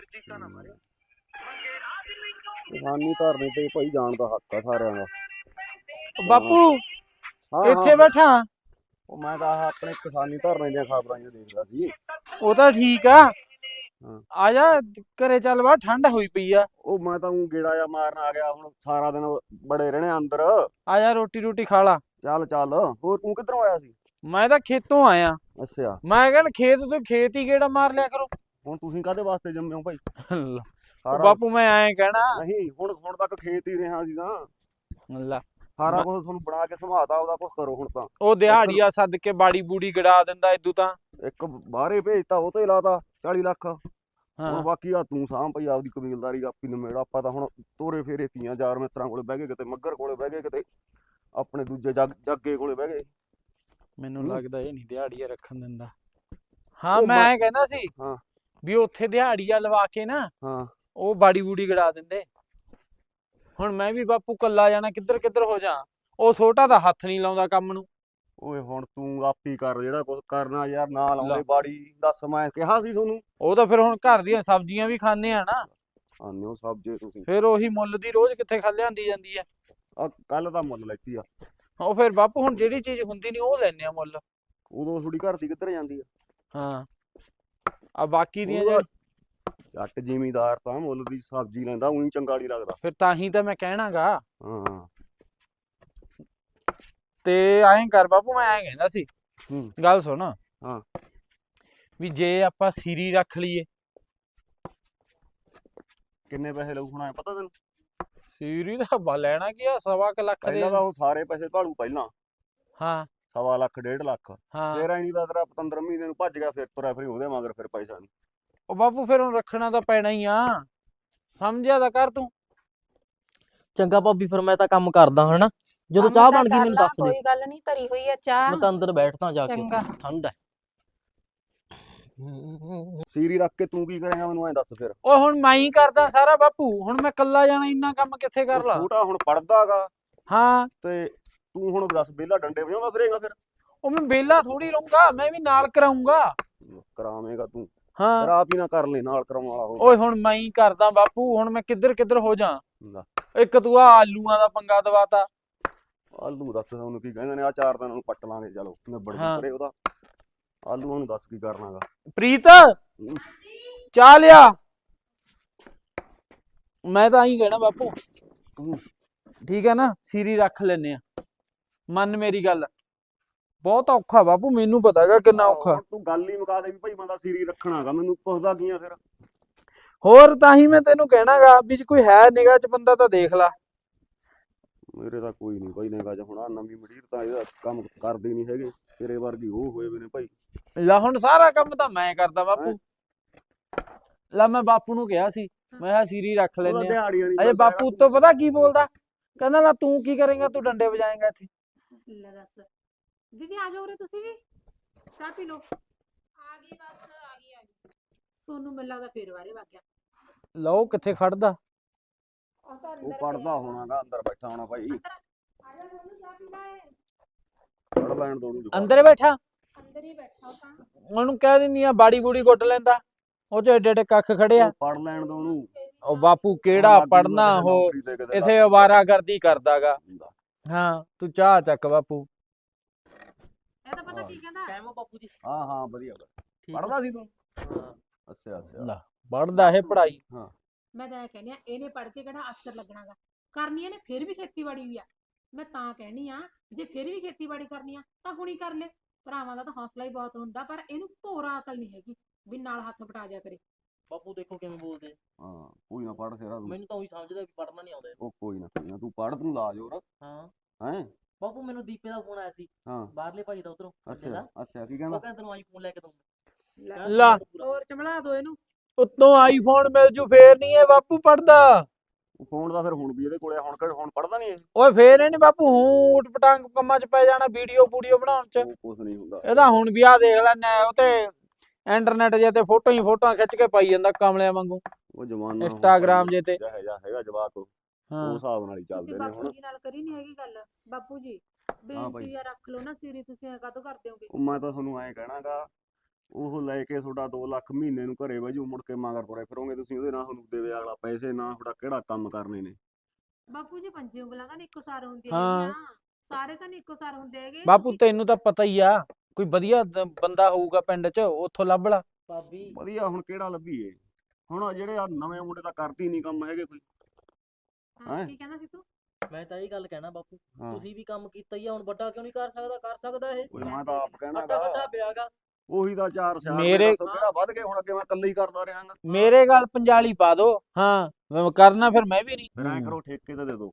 ਕਿਸਾਨੀ ਧਰਨੇ ਤੇ ਭਾਈ ਜਾਣ ਦਾ ਹੱਕ ਆ ਸਾਰਿਆਂ ਦਾ। ਬਾਪੂ ਇੱਥੇ ਬੈਠਾ। ਉਹ ਮੈਂ ਤਾਂ ਆਹ ਆਪਣੇ ਕਿਸਾਨੀ ਧਰਨੇ ਦੀਆਂ ਖਬਰਾਂ ਹੀ ਦੇਖਦਾ ਸੀ। ਉਹ ਤਾਂ ਠੀਕ ਆ। ਹਾਂ। ਆ ਜਾ ਘਰੇ ਚੱਲ ਵਾ ਠੰਡ ਹੋਈ ਪਈ ਆ। ਉਹ ਮੈਂ ਤਾਂ ਉਹ ਗੇੜਾ ਜਾ ਮਾਰਨ ਆ ਗਿਆ ਹੁਣ ਸਾਰਾ ਦਿਨ ਬੜੇ ਰਹਿਣੇ ਅੰਦਰ। ਆ ਜਾ ਰੋਟੀ ਰੋਟੀ ਖਾ ਲਾ। ਚੱਲ ਚੱਲ। ਹੋਰ ਤੂੰ ਕਿੱਧਰੋਂ ਆਇਆ ਸੀ? ਮੈਂ ਤਾਂ ਖੇਤੋਂ ਆਇਆ। ਅੱਛਾ। ਮੈਂ ਕਹਿੰਦਾ ਖੇਤ ਤੋਂ ਖੇਤ ਹੀ ਕਿਹੜਾ ਮਾਰ ਲਿਆ ਕਰੋ। ਹੁਣ ਤੁਸੀਂ ਕਾਹਦੇ ਵਾਸਤੇ ਜੰਮੇ ਹੋ ਭਾਈ? ਲੈ, ਸਾਰਾ ਬਾਪੂ ਮੈਂ ਐਂ ਕਹਿਣਾ। ਨਹੀਂ ਹੁਣ ਹੁਣ ਤੱਕ ਖੇਤ ਹੀ ਰਿਹਾ ਸੀ ਤਾਂ ਲੈ, ਸਾਰਾ ਕੁਝ ਤੁਹਾਨੂੰ ਬਣਾ ਕੇ ਸੰਭਾਤਾ ਉਹਦਾ ਕੁਝ ਕਰੋ ਹੁਣ ਤਾਂ। ਉਹ ਦਿਹਾੜੀਆ ਸੱਦ ਕੇ ਬਾੜੀ ਬੂੜੀ ਗੜਾ ਦਿੰਦਾ ਇਦੂ ਤਾਂ। ਇੱਕ ਬਾਹਰੇ ਭੇਜਤਾ ਉਹ ਤੇ ਲਾਤਾ 40 ਲੱਖ। ਹਾਂ। ਬਾਕੀ ਆ ਤੂੰ ਸਾਂਭ ਪਈ ਆਪਦੀ ਕਬੀਲਦਾਰੀ ਆਪੀ ਨਿਮੇੜ। ਆਪਾਂ ਤਾਂ ਹੁਣ ਤੋਰੇ ਫੇਰੇ ਤੀਆਂ ਯਾਰ ਮਿੱਤਰਾਂ ਕੋਲੇ ਬਹਿ ਗਏ ਕਿਤੇ ਮੱਗਰ ਕੋਲੇ ਬਹਿ ਗਏ ਕਿਤੇ ਆਪਣੇ ਦੂਜੇ ਜੱਗ ਕੋਲੇ ਬਹਿ ਗਏ। ਮੈਨੂੰ। ਲੱਗਦਾ ਇਹ ਨਹੀਂ ਦਿਹਾੜੀਆ ਰੱਖਣ ਦਿੰਦਾ। ਹਾਂ ਮੈਂ ਕਹਿੰਦਾ ਸੀ ਹਾਂ। ਵੀ ਉੱਥੇ ਦਿਹਾੜੀਆ ਲਵਾ ਕੇ ਨਾ ਹਾਂ। ਉਹ ਬਾੜੀ ਬੂੜੀ ਗੜਾ ਦਿੰਦੇ। ਹੁਣ ਮੈਂ ਵੀ ਬਾਪੂ ਕੱਲਾ ਜਾਣਾ ਕਿੱਧਰ ਕਿੱਧਰ ਹੋ ਜਾ? ਉਹ ਛੋਟਾ ਤਾਂ ਹੱਥ ਨਹੀਂ ਲਾਉਂਦਾ ਕੰਮ ਨੂੰ। ਓਏ ਹੁਣ ਤੂੰ ਆਪੀ ਕਰ ਜਿਹੜਾ ਕੁਝ ਕਰਨਾ ਯਾਰ ਨਾ ਲਾਉਂਦੇ। ਬਾੜੀ ਦੱਸ ਮੈਂ ਕਿਹਾ ਸੀ ਤੁਹਾਨੂੰ? ਉਹ ਤਾਂ ਫਿਰ ਹੁਣ ਘਰ ਦੀਆਂ ਸਬਜ਼ੀਆਂ ਵੀ ਖਾਂਦੇ ਆ ਨਾ। ਆਨੇ ਹੋ ਸਭ ਜੇ ਤੁਸੀਂ? ਫਿਰ ਉਹੀ ਮੁੱਲ ਦੀ ਰੋਜ਼ ਕਿੱਥੇ ਖਾ ਲਿਆਂਦੀ ਜਾਂਦੀ ਹੈ ਆ ਕੱਲ ਦਾ ਮੁੱਲ ਲੈਤੀ ਆ। ਉਹ ਫਿਰ ਬਾਪੂ ਹੁਣ ਜਿਹੜੀ ਚੀਜ਼ ਹੁੰਦੀ ਨਹੀਂ ਉਹ ਲੈਨੇ ਆ ਮੁੱਲ। ਉਦੋਂ ਥੋੜੀ ਘਰ ਦੀ ਕਿੱਧਰ ਜਾਂਦੀ ਆ? ਹਾਂ। ਆ ਬਾਕੀ ਦੀਆਂ ਜੱਟ ਜ਼ਿਮੀਦਾਰ ਤਾਂ ਮੁੱਲ ਦੀ ਸਬਜ਼ੀ ਲੈਂਦਾ ਉਹੀ ਚੰਗਾ ਨਹੀਂ ਲੱਗਦਾ। ਫਿਰ ਤਾਂ ਹੀ ਤਾਂ ਮੈਂ ਕਹਿਣਾਗਾ। ਹਾਂ। ਤੇ ਐਂ ਕਰ ਬਾਪੂ ਮੈਂ ਐਂ ਕਹਿੰਦਾ ਸੀ ਹੂੰ। ਗੱਲ ਸੁਣ। ਹਾਂ। ਵੀ ਜੇ ਆਪਾਂ ਸੀਰੀ ਰੱਖ ਲਈਏ। ਕਿੰਨੇ ਪੈਸੇ ਲਊ ਹੁਣ ਐ ਪਤਾ ਤੈਨੂੰ? ਸੀਰੀ ਦਾ ਬਾ ਲੈਣਾ ਕੀ ਆ ਸਵਾ ਕੁ ਲੱਖ ਦੇ। ਪਹਿਲਾਂ ਤਾਂ ਉਹ ਸਾਰੇ ਪੈਸੇ ਭਾਲੂ ਪਹਿਲਾਂ। ਹਾਂ। ਸਵਾ ਲੱਖ ਡੇਢ ਲੱਖ। ਹਾਂ। ਫੇਰ ਐ ਨਹੀਂ ਦਾ ਤੇਰਾ ਪਤੰਦਰ ਮਹੀਨੇ ਨੂੰ ਭੱਜ ਗਿਆ ਫਿਰ ਤੁਰਿਆ ਫਿਰ ਉਹਦੇ ਮਗਰ ਫਿਰ ਪੈਸਾ ਨਹੀਂ ਉਹ ਬਾਪੂ ਫਿਰ ਹੁਣ ਰੱਖਣਾ ਤਾਂ ਪੈਣਾ ਹੀ ਆ। ਸਮਝਿਆ ਤਾਂ ਕਰ ਤੂੰ। ਚੰਗਾ ਭਾਬੀ ਫਿਰ ਮੈਂ ਤਾਂ ਕੰਮ ਕਰਦਾ ਹਨਾ? ਜਦੋਂ ਚਾਹ ਬਣ ਗਈ ਮੈਨੂੰ ਦੱਸ ਦੇ। ਕੋਈ ਗੱਲ ਨਹੀਂ ਧਰੀ ਹੋਈ ਆ ਚਾਹ। ਮੈਂ ਤਾਂ ਅੰਦਰ ਬੈਠਦਾ ਜਾ ਕੇ। ਚੰਗਾ। ਠੰਡ ਹੈ ਸੀਰੀ ਰੱਖ ਕੇ ਤੂੰ ਕੀ ਕਰੇਗਾ ਮੈਨੂੰ ਐ ਦੱਸ ਫਿਰ। ਉਹ ਹੁਣ ਮੈਂ ਹੀ ਕਰਦਾ ਸਾਰਾ ਬਾਪੂ। ਹੁਣ ਮੈਂ ਕੱਲਾ ਜਾਣਾ ਇੰਨਾ ਕੰਮ ਕਿੱਥੇ ਕਰ ਲਾ? ਛੋਟਾ ਹੁਣ ਪੜਦਾਗਾ ਹਾਂ। ਤੇ ਤੂੰ ਹੁਣ ਦੱਸ ਬੇਲਾ ਡੰਡੇ ਵਜਾਉਂਦਾ ਫਿਰੇਗਾ ਫਿਰ? ਉਹ ਮੈਂ ਬੇਲਾ ਥੋੜੀ ਰਹੂੰਗਾ ਮੈਂ ਵੀ ਨਾਲ ਕਰਾਉਂਗਾ ਕਰਾਵੇਂਗਾ ਤੂੰ। ਹਾਂ। ਹੀ ਨਾ ਕਰ ਲੈ ਨਾਲ ਕਰਾਉਣ ਵਾਲਾ ਓਏ ਹੁਣ ਮੈਂ ਹੀ ਕਰਦਾ ਬਾਪੂ ਹੁਣ ਮੈਂ ਕਿੱਧਰ ਕਿੱਧਰ ਹੋ ਜਾ। ਇੱਕ ਤੂੰ ਆ ਆਲੂਆਂ ਦਾ ਪੰਗਾ ਦਵਾਤਾ। ਆਲੂ ਦੱਸ ਉਹਨੂੰ ਕੀ ਕਹਿੰਦੇ ਨੇ ਆ ਚਾਰ ਦਿਨਾਂ ਨੂੰ ਪੱਟ ਲਾਂਗੇ ਚਲੋ ਨਿਬੜ ਹਾਂ। ਕਰੇ ਉਹਦਾ। ਆਲੂਆਂ ਨੂੰ ਦੱਸ ਕੀ ਕਰਨਾਗਾ। ਪ੍ਰੀਤ ਚਾਹ ਲਿਆ। ਮੈਂ ਤਾਂ ਆਈ ਕਹਿਣਾ ਬਾਪੂ। ਠੀਕ ਹੈ ਨਾ ਸੀਰੀ ਰੱਖ ਲੈਨੇ ਆ ਮੰਨ ਮੇਰੀ ਗੱਲ। ਬਹੁਤ ਔਖਾ ਬਾਪੂ ਮੈਨੂੰ ਪਤਾ ਹੈਗਾ ਕਿੰਨਾ ਔਖਾ। ਹੁਣ ਤੂੰ ਗੱਲ ਹੀ ਮੁਕਾ ਦੇ ਵੀ ਭਾਈ ਮੈਂ ਤਾਂ ਸੀਰੀ ਰੱਖਣਾਗਾ ਮੈਨੂੰ ਪੁੱਛਦਾ ਕੀ ਆ ਫਿਰ? ਹੋਰ ਤਾਂ ਹੀ ਮੈਂ ਤੈਨੂੰ ਕਹਿਣਾਗਾ ਵੀ ਜੇ ਕੋਈ ਹੈ ਨਿਗਾਹ ਚ ਬੰਦਾ ਤਾਂ ਦੇਖ ਲਾ। ਮੇਰੇ ਤਾਂ ਕੋਈ ਨਹੀਂ ਭਾਈ ਨੇਗਾ ਜੇ ਹੁਣ ਆ ਨਵੀਂ ਮਡੀਰ ਤਾਂ ਇਹਦਾ ਕੰਮ ਕਰਦੇ ਨਹੀਂ ਹੈਗੇ ਤੇਰੇ ਵਰਗੀ ਉਹ ਹੋਏ ਵੇ ਨੇ ਭਾਈ। ਲੈ ਹੁਣ ਸਾਰਾ ਕੰਮ ਤਾਂ ਮੈਂ ਕਰਦਾ ਬਾਪੂ। ਲੈ ਮੈਂ ਬਾਪੂ ਨੂੰ ਕਿਹਾ ਸੀ ਮੈਂ ਕਿਹਾ ਸੀਰੀ ਰੱਖ ਉਹਦਾ ਲੈਨੇ ਆ। ਦਿਹਾੜੀਆਂ ਨਹੀਂ ਅਜੇ ਬਾਪੂ ਉੱਤੋਂ ਪਤਾ ਕੀ ਬੋਲਦਾ? ਕਹਿੰਦਾ ਲੈ ਤੂੰ ਕੀ ਕਰੇਂਗਾ ਤੂੰ ਡੰਡੇ ਵਜਾਏਂਗਾ ਇੱਥੇ। ਲੈ ਦੱਸ। ਦੀਦੀ ਆ ਜਾਓ ਉਰੇ ਤੁਸੀਂ ਵੀ। ਚਾਹ ਪੀ ਲਓ। ਆ ਗਈ ਬਸ ਆ ਗਈ ਆ ਗਈ। ਸੋਨੂੰ ਮੈਨੂੰ ਲੱਗਦਾ ਫੇਰ ਵਾਰੇ ਵਗ ਗਿਆ। ਲਓ ਕਿੱਥੇ ਖੜਦਾ? ਉਹ ਤਾਂ ਉਹ ਪੜਦਾ ਹੋਣਾਗਾ ਅੰਦਰ ਬੈਠਾ ਹੋਣਾ ਭਾਈ। ਆ। ਜਾ ਸੋਨੂੰ ਚਾਹ ਪੀ ਲੈ। ਪੜ ਲੈਣ ਦੋ ਨੂੰ ਅੰਦਰ ਬੈਠਾ? ਅੰਦਰ ਹੀ ਬੈਠਾ ਉਹ ਤਾਂ। ਉਹਨੂੰ ਕਹਿ ਦਿੰਦੀ ਆ ਬਾੜੀ ਬੂੜੀ ਗੁੱਟ ਲੈਂਦਾ। ਉਹ ਚ ਏਡੇ ਏਡੇ ਕੱਖ ਖੜੇ ਆ ਪੜ ਲੈਣ ਦੋ ਨੂੰ ਉਹ ਬਾਪੂ ਕਿਹੜਾ ਪੜਨਾ ਉਹ ਇਥੇ ਅਵਾਰਾਗਰਦੀ ਕਰਦਾਗਾ। ਹਾਂ ਤੂੰ ਚਾਹ ਚੱਕ ਬਾਪੂ। ਇਹ ਤਾਂ ਪਤਾ ਕੀ ਕਹਿੰਦਾ? ਕਾਇਮ ਬਾਪੂ ਜੀ। ਹਾਂ ਹਾਂ ਵਧੀਆ ਪੜਦਾ ਸੀ ਤੂੰ? ਹਾਂ। ਅੱਛਾ ਅੱਛਾ। ਲੈ ਪੜਦਾ ਇਹ ਪੜਾਈ ਮੈਂ ਤਾਂ ਇਹ ਕਹਿੰਦੀ ਆ ਇਹਨੇ ਪੜ ਕੇ ਕਿਹੜਾ ਅਫਸਰ ਲੱਗਣਾਗਾ? ਕਰਨੀ ਇਹਨੇ ਫਿਰ ਵੀ ਖੇਤੀਬਾੜੀ ਵੀ ਆ। ਮੈਂ ਤਾਂ ਕਹਿਣੀ ਆ ਜੇ ਫਿਰ ਵੀ ਖੇਤੀਬਾੜੀ ਕਰਨੀ ਆ ਤਾਂ ਹੁਣੀ ਕਰ ਲੈ। ਭਰਾਵਾਂ ਦਾ ਤਾਂ ਹੌਸਲਾ ਹੀ ਬਹੁਤ ਹੁੰਦਾ ਪਰ ਇਹਨੂੰ ਭੋਰਾ ਅਕਲ ਨਹੀਂ ਹੈਗੀ ਵੀ ਨਾਲ ਹੱਥ ਵਟਾ ਜਾ ਕਰੇ। ਬਾਪੂ ਦੇਖੋ ਕਿਵੇਂ ਬੋਲਦੇ ਹਾਂ ਕੋਈ ਨਾ ਪੜ ਤੂੰ। ਮੈਨੂੰ ਤਾਂ ਉਹੀ ਸਮਝਦਾ ਵੀ ਪੜਨਾ ਨਹੀਂ ਆਉਂਦਾ। ਉਹ ਕੋਈ ਨਾ ਕੋਈ ਨਾ ਤੂੰ ਪੜ ਤੂੰ ਲਾ ਜੋਰ। ਹਾਂ। ਹੈ? ਬਾਪੂ ਮੈਨੂੰ ਦੀਪੇ ਦਾ ਫੋਨ ਆਇਆ ਸੀ। ਹਾਂ। ਬਾਹਰਲੇ ਭਾਈ ਦਾ ਉਧਰੋਂ ਅੱਛਾ ਅੱਛਾ ਕੀ ਉਹ ਕਹਿੰਦਾ ਕਹਿੰਦਾ ਤੈਨੂੰ ਆਈਫੋਨ ਲੈ ਕੇ ਦਊਂਗਾ। ਲੈ। ਹੋਰ ਚਮਲਾ ਦੋ ਇਹਨੂੰ। ਉੱਤੋਂ ਆਈਫੋਨ ਮਿਲ ਜੂ ਫੇਰ ਨਹੀਂ ਇਹ ਬਾਪੂ ਪੜਦਾ ਫੋਨ ਦਾ ਫਿਰ ਹੁਣ ਵੀ ਇਹਦੇ ਕੋਲੇ ਆ, ਹੁਣ ਕਿ- ਹੁਣ ਪੜਦਾ ਨਹੀਂ ਇਹ? ਓਏ ਫੇਰ ਇਹਨੇ ਬਾਪੂ ਹੂੰ ਉਟ ਪਟਾਂਗ ਕੰਮਾਂ ਚ ਪੈ ਜਾਣਾ ਵੀਡੀਓ ਵੀਡੀਓ ਬਣਾਉਣ ਚ। ਉਹ ਕੁਝ ਨਹੀਂ ਹੁੰਦਾ। ਇਹਦਾ ਹੁਣ ਵੀ ਆ ਦੇਖ ਲੈਣਾ ਉਹ ਤੇ ਇੰਟਰਨੈਟ ਜੇ ਤੇ ਫੋਟੋ ਹੀ ਫੋਟੋਆਂ ਖਿੱਚ ਕੇ ਪਾਈ ਜਾਂਦਾ ਕਮਲਿਆਂ ਵਾਂਗੂ। ਉਹ ਜਮਾਨਾ ਇੰਸਟਾਗ੍ਰਾਮ ਜੇ ਤੇ। ਜਿਹਾ ਜਿਹਾ ਹੈਗਾ ਜਵਾਕ ਉਹ। ਹਾਂ। ਹਿਸਾਬ ਨਾਲ ਹੀ ਤੁਸੀਂ ਚੱਲਦੇ ਨੇ ਬਾਪੂ ਹੁਣ। ਜੀ ਨਾਲ ਕਰੀ ਨਹੀਂ ਹੈਗੀ ਗੱਲ? ਬਾਪੂ ਜੀ ਭਾਈ। ਬੇਨਤੀ ਆ ਰੱਖ ਲਓ ਨਾ ਸੀਰੀ ਤੁਸੀਂ ਐ ਕਾਹਤੋਂ ਕਰਦੇ ਹੋਗੇ? ਉਹ ਮੈਂ ਤਾਂ ਤੁਹਾਨੂੰ ਐਂ ਕਹਿਣਾਗਾ ਉਹ ਲੈ ਕੇ ਤੁਹਾਡਾ 2 ਲੱਖ ਮਹੀਨੇ ਨੂੰ ਘਰੇ ਵਜੂ ਮੁੜ ਕੇ ਮਗਰ ਤੁਰੇ ਫਿਰੋਗੇ ਤੁਸੀਂ ਉਹਦੇ ਨਾਲ ਤੁਹਾਨੂੰ ਦੇਵੇ ਅਗਲਾ ਪੈਸੇ ਨਾ ਤੁਹਾਡਾ ਕਿਹੜਾ ਕੰਮ ਕਰਨੇ ਨੇ। ਬਾਪੂ ਜੀ ਪੰਜੇ ਉਂਗਲਾਂ ਤਾਂ ਨੀ ਇੱਕੋ ਸਾਰ ਹੁੰਦੀਆਂ ਹਾਂ। ਹੈਗੀਆਂ। ਸਾਰੇ ਤਾਂ ਨੀ ਇੱਕੋ ਸਾਰ ਹੁੰਦੇ ਹੈਗੇ। ਬਾਪੂ ਤੈਨੂੰ ਤਾਂ ਪਤਾ ਹੀ ਆ ਕੋਈ ਵਧੀਆ ਦ- ਬੰਦਾ ਹੋਊਗਾ ਪਿੰਡ 'ਚ ਉੱਥੋਂ ਲੱਭ ਲਾ। ਭਾਬੀ। ਵਧੀਆ ਹੁਣ ਕਿਹੜਾ ਲੱਭੀਏ? ਹੁਣ ਆਹ ਜਿਹੜੇ ਆ ਨਵੇਂ ਮੁੰਡੇ ਤਾਂ ਕਰਦੀ ਨਹੀਂ ਕੰਮ ਹੈਗੇ ਕੋਈ। ਹਾਂ, ਹੈਂ? ਕੀ ਕਹਿੰਦਾ ਸੀ ਤੂੰ? ਮੈਂ ਤਾਂ ਇਹ ਗੱਲ ਕਹਿਣਾ ਬਾਪੂ ਹਾਂ। ਤੁਸੀਂ ਵੀ ਕੰਮ ਕੀਤਾ ਹੀ ਆ ਹੁਣ ਵੱਡਾ ਕਿਉਂ ਨਹੀਂ ਕਰ ਸਕਦਾ ਕਰ ਸਕਦਾ ਇਹ? ਕੋਈ ਮੈਂ ਤਾਂ ਆਪ ਅੱਡਾ ਕਹਿਣਾਗਾ ਗੱਡਾ ਪਿਆਗਾ ਉਹੀ ਦਾ ਚਾਰ ਸਿਆਰ ਨੇ ਮੇਰੇ- ਕਿਹੜਾ ਵੱਧ ਗਏ ਹੁਣ ਅੱਗੇ ਮੈਂ ਇਕੱਲੇ ਹੀ ਕਰਦਾ ਰਹਾਂਗਾ। ਮੇਰੇ ਗੱਲ ਪੰਜਾਲੀ ਪਾ ਦੋ ਹਾਂ ਮੈਂ ਕਰਨਾ ਫਿਰ ਮੈਂ ਵੀ ਨਹੀਂ। ਫਿਰ ਐਂ ਹੂੰ। ਕਰੋ ਠੇਕੇ ਤੇ ਦੇ ਦਿਓ